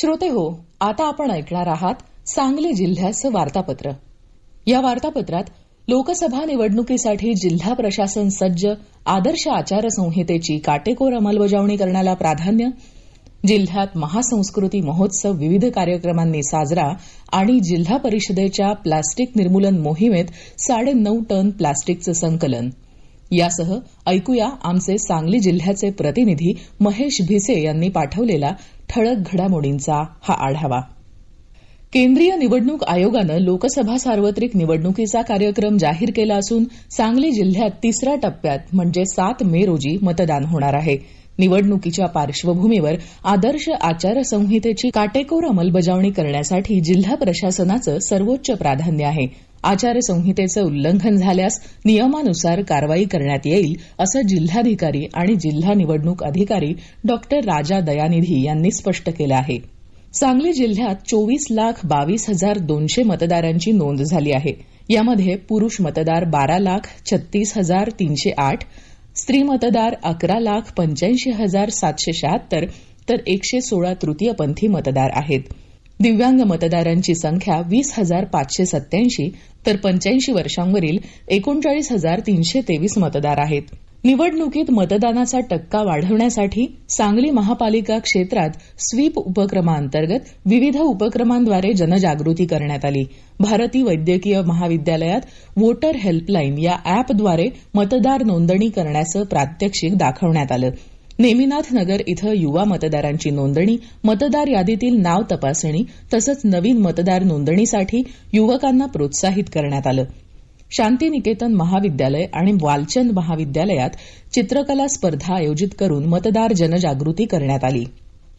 श्रोते हो आता आपण ऐकणार आहात सांगली जिल्ह्याचं वार्तापत्र. या वार्तापत्रात लोकसभा निवडणुकीसाठी जिल्हा प्रशासन सज्ज आदर्श आचारसंहितेची काटेकोर अंमलबजावणी करण्याला प्राधान्य जिल्ह्यात महासंस्कृती महोत्सव विविध कार्यक्रमांनी साजरा आणि जिल्हा परिषदेच्या प्लास्टिक निर्मूलन मोहिमेत साडेनऊ टन प्लास्टिकचं संकलन. यासह ऐकूया आमचे सांगली जिल्ह्याचे प्रतिनिधी महेश भिसे यांनी पाठवलेला ठळक घडामोडींचा हा आढावा. केंद्रीय निवडणूक आयोगानं लोकसभा सार्वत्रिक निवडणुकीचा कार्यक्रम जाहीर केला असून सांगली जिल्ह्यात तिसऱ्या टप्प्यात म्हणजे सात मे रोजी मतदान होणार आहे. निवडणुकीच्या पार्श्वभूमीवर आदर्श आचारसंहितेची काटेकोर अंमलबजावणी करण्यासाठी जिल्हा प्रशासनाचं सर्वोच्च प्राधान्य आहे. आचारसंहितेचं उल्लंघन झाल्यास नियमानुसार कारवाई करण्यात येईल असं जिल्हाधिकारी आणि जिल्हा निवडणूक अधिकारी डॉ. राजा दयानिधी यांनी स्पष्ट केलं आहे. सांगली जिल्ह्यात चोवीस लाख बावीस हजार दोनशे मतदारांची नोंद झाली आहे. यामध्ये पुरुष मतदार बारा लाख छत्तीस हजार तीनशे आठ स्त्री मतदार अकरा लाख पंच्याऐंशी हजार सातशे शहात्तर तर एकशे सोळा तृतीयपंथी मतदार आहेत. दिव्यांग मतदारांची संख्या वीस हजार पाचशे सत्याऐंशी तर पंच्याऐंशी वर्षांवरील एकोणचाळीस हजार तीनशे तेवीस मतदार आहेत. निवडणुकीत मतदानाचा टक्का वाढवण्यासाठी सांगली महापालिका क्षेत्रात स्वीप उपक्रमांतर्गत विविध उपक्रमांद्वारे जनजागृती करण्यात आली. भारती वैद्यकीय महाविद्यालयात वोटर हेल्पलाईन या अॅपद्वारे मतदार नोंदणी करण्याचं प्रात्यक्षिक दाखवण्यात आलं. नेमिनाथ नगर इथं युवा मतदारांची नोंदणी मतदार यादीतील नाव तपासणी तसंच नवीन मतदार नोंदणीसाठी युवकांना प्रोत्साहित करण्यात आलं. शांतिनिकेतन महाविद्यालय आणि वालचंद महाविद्यालयात चित्रकला स्पर्धा आयोजित करून मतदार जनजागृती करण्यात आली.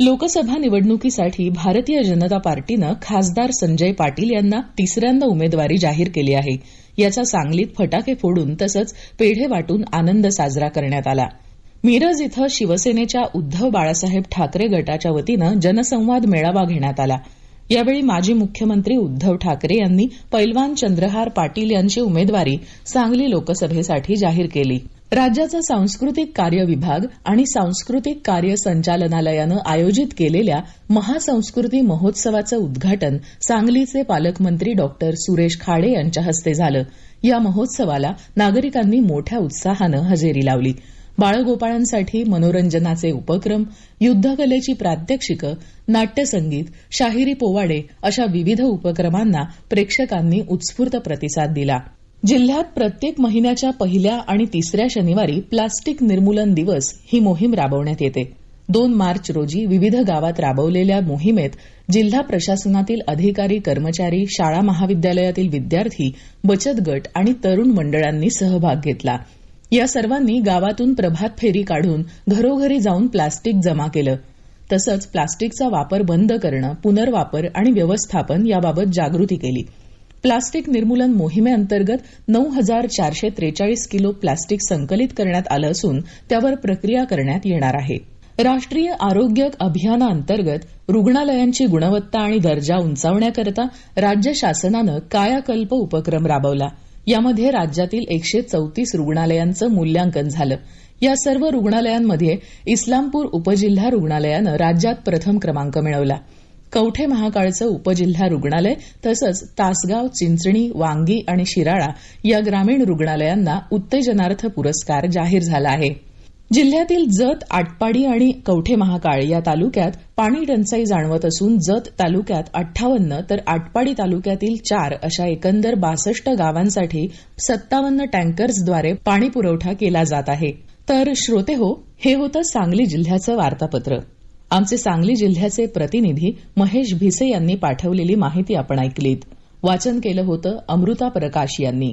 लोकसभा निवडणुकीसाठी भारतीय जनता पार्टीनं खासदार संजय पाटील यांना तिसऱ्यांदा उमेदवारी जाहीर केली आहे. याचा सांगलीत फटाके फोडून तसंच पेढे वाटून आनंद साजरा करण्यात आला. मिरज इथं शिवसेनेच्या उद्धव बाळासाहेब ठाकरे गटाच्या वतीनं जनसंवाद मेळावा घेण्यात आला. यावेळी माजी मुख्यमंत्री उद्धव ठाकरे यांनी पैलवान चंद्रहार पाटील यांची उमेदवारी सांगली लोकसभेसाठी जाहीर केली. राज्याचा सांस्कृतिक कार्य विभाग आणि सांस्कृतिक कार्य संचालनालयानं आयोजित केलेल्या महासंस्कृती महोत्सवाचं उद्घाटन सांगलीचे पालकमंत्री डॉक्टर सुरेश खाडे यांच्या हस्ते झालं. या महोत्सवाला नागरिकांनी मोठ्या उत्साहानं हजेरी लावली. बाळगोपाळांसाठी मनोरंजनाचे उपक्रम युद्धकलेची प्रात्यक्षिकं नाट्यसंगीत शाहिरी पोवाडे अशा विविध उपक्रमांना प्रेक्षकांनी उत्स्फूर्त प्रतिसाद दिला. जिल्ह्यात प्रत्येक महिन्याच्या पहिल्या आणि तिसऱ्या शनिवारी प्लास्टिक निर्मूलन दिवस ही मोहीम राबवण्यात येते. दोन मार्च रोजी विविध गावात राबवलेल्या मोहिमेत जिल्हा प्रशासनातील अधिकारी कर्मचारी शाळा महाविद्यालयातील विद्यार्थी बचत गट आणि तरुण मंडळांनी सहभाग घेतला. या सर्वांनी गावातून प्रभात फेरी काढून घरोघरी जाऊन प्लास्टिक जमा केलं. तसंच प्लास्टिकचा वापर बंद करणं पुनर्वापर आणि व्यवस्थापन याबाबत जागृती केली. प्लास्टिक निर्मूलन मोहिमेअंतर्गत नऊ हजार चारशे त्रेचाळीस किलो प्लास्टिक संकलित करण्यात आलं असून त्यावर प्रक्रिया करण्यात येणार आहे. राष्ट्रीय आरोग्य अभियानाअंतर्गत रुग्णालयांची गुणवत्ता आणि दर्जा उंचावण्याकरता राज्य शासनानं कायाकल्प उपक्रम राबवला. यामध्ये राज्यातील एकशे चौतीस रुग्णालयांचं मूल्यांकन झालं. या सर्व रुग्णालयांमध्ये इस्लामपूर उपजिल्हा रुग्णालयानं राज्यात प्रथम क्रमांक मिळवला. कवठे महाकाळचं उपजिल्हा रुग्णालय तसंच तासगाव चिंचणी वांगी आणि शिराळा या ग्रामीण रुग्णालयांना उत्तेजनार्थ पुरस्कार जाहीर झाला आहे. जिल्ह्यातील जत आटपाडी आणि कवठे महाकाळ या तालुक्यात पाणी टंचाई जाणवत असून जत तालुक्यात अठ्ठावन्न तर आटपाडी तालुक्यातील चार अशा एकंदर बासष्ट गावांसाठी सत्तावन्न टँकर्सद्वारे पाणी पुरवठा केला जात आहे. तर श्रोते हो हे होतं सांगली जिल्ह्याचं वार्तापत्र. आमचे सांगली जिल्ह्याचे प्रतिनिधी महेश भिसे यांनी पाठवलेली माहिती आपण ऐकलीत. वाचन केलं होतं अमृता प्रकाश यांनी.